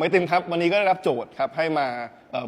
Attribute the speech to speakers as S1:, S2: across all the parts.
S1: ไม่ติมครับ วันนี้ก็ได้รับโจทย์ครับให้มา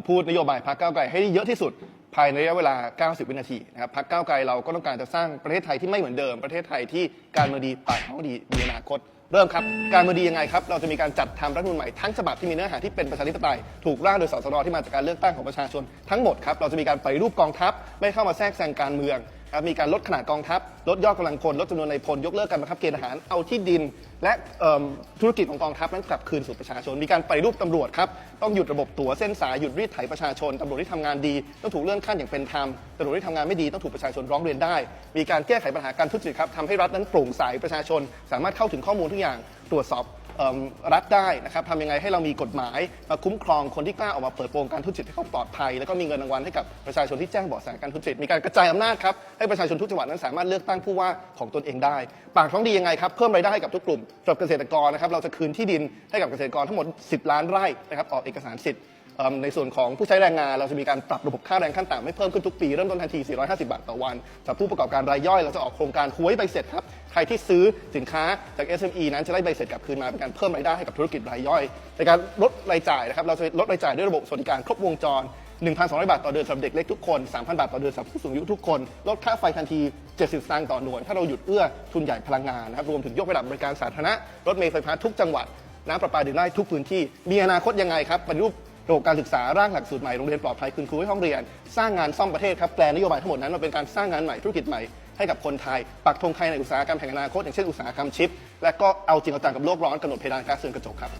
S1: พูดนโยบายพรรคก้าวไกลให้ได้เยอะที่สุดภายในระยะเวลา 90 วินาทีนะครับพรรคก้าวไกลเราก็ต้องการจะสร้างประเทศไทยที่ไม่เหมือนเดิม ประเทศไทยที่การเมืองดีปากท้องดีมีอนาคต เริ่มครับ การเมืองดียังไงครับ เราจะมีการจัดทำรัฐธรรมนูญใหม่ทั้งฉบับที่มีเนื้อหาที่เป็นประชาธิปไตยถูกร่างโดยสสรที่มาจากการเลือกตั้งของประชาชน ทั้งหมดครับ เราจะมีการปรูปกองทัพไม่เข้ามาแทรกแซงการเมืองครับมีการลดขนาดกองทัพ ลดยอดกำลังพลลดจำนวนในพล ยกเลิกการบังคับเกณฑ์ทหาร เอาที่ดินและเอิ่มธุรกิจของกองทัพนั้นกลับคืนสู่ประชาชน มีการปฏิรูปตำรวจครับ ต้องหยุดระบบตั๋วเส้นสายหยุดรีดไถประชาชนตำรวจที่ทำงานดี ต้องถูกเลื่อนขั้นอย่างเป็นธรรมตำรวจที่ทำงานไม่ดีต้องถูกประชาชนร้องเรียนได้ มีการแก้ไขปัญหาการทุจริตครับทำให้รัฐนั้นโปร่งใสประชาชน สามารถเข้าถึงข้อมูลทุกอย่างตรวจสอบเอิ่มรัฐได้นะครับทำยังไงให้เรามีกฎหมายมาคุ้มครองคนที่กล้าออกมาเปิดโปงการทุจริตให้เขาปลอดภัย แล้วก็มีเงินรางวัลให้กับประชาชนที่แจ้งเบาะแสการทุจริตมีการกระจายอำนาจครับให้ประชาชนทุกจังหวัดนั้นสามารถเลือกตั้งผู้ว่าของตนเองได้ปากท้องดียังไงครับเพิ่มรายได้ให้กับทุกกลุ่มสำหรับเกษตรกรนะครับเราจะคืนที่ดินให้กับเกษตรกรทั้งหมด 10 ล้านไร่นะครับออกเอกสารสิทธิ์เอิ่มในส่วนของผู้ใช้แรงงาน เราจะมีการปรับระบบค่าแรงขั้นต่ำให้เพิ่มขึ้นทุกปีเริ่มต้นทันที 450 บาทต่อวันสำหรับผู้ประกอบการรายย่อยเราจะออกโครงการหวยใบเสร็จครับใครที่ซื้อสินค้าจาก SME นั้นจะได้ใบเสร็จกลับคืนมาเป็นการเพิ่มรายได้ให้กับธุรกิจรายย่อยในการลดรายจ่ายนะครับเราจะลดรายจ่ายด้วยระบบสวัสดิการครบวงจร 1,200 บาทต่อเดือนสำหรับเด็กเล็กทุกคน 3,000 บาทต่อเดือนสำหรับผู้สูงอายุทุกคน ลดค่าไฟทันที 70 สตางค์ต่อหน่วย ถ้าเราหยุดเอื้อทุนใหญ่พลังงานนะครับ รวมถึงยกระดับบริการสาธารณะ รถเมล์ไฟฟ้าทุกจังหวัด น้ำประปาดื่มได้ทุกพื้นที่ มีอนาคตยังไงครับปฏิรูประบบการศึกษาร่างหลักสูตรใหม่โรงเรียนปลอดภัยคืนครูให้ห้องเรียน สร้างงานซ่อมประเทศครับแปลนโยบายทั้งหมดนั้นมาเป็นการสร้างงานใหม่ธุรกิจใหม่ให้กับคนไทย ปักธงไทยในอุตสาหกรรมแห่งอนาคตอย่างเช่นอุตสาหกรรมชิป และก็เอาจริงเอาจังกับโลกร้อนกำหนดเพดานก๊าซเรือนกระจกครับ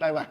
S1: ได้ปะ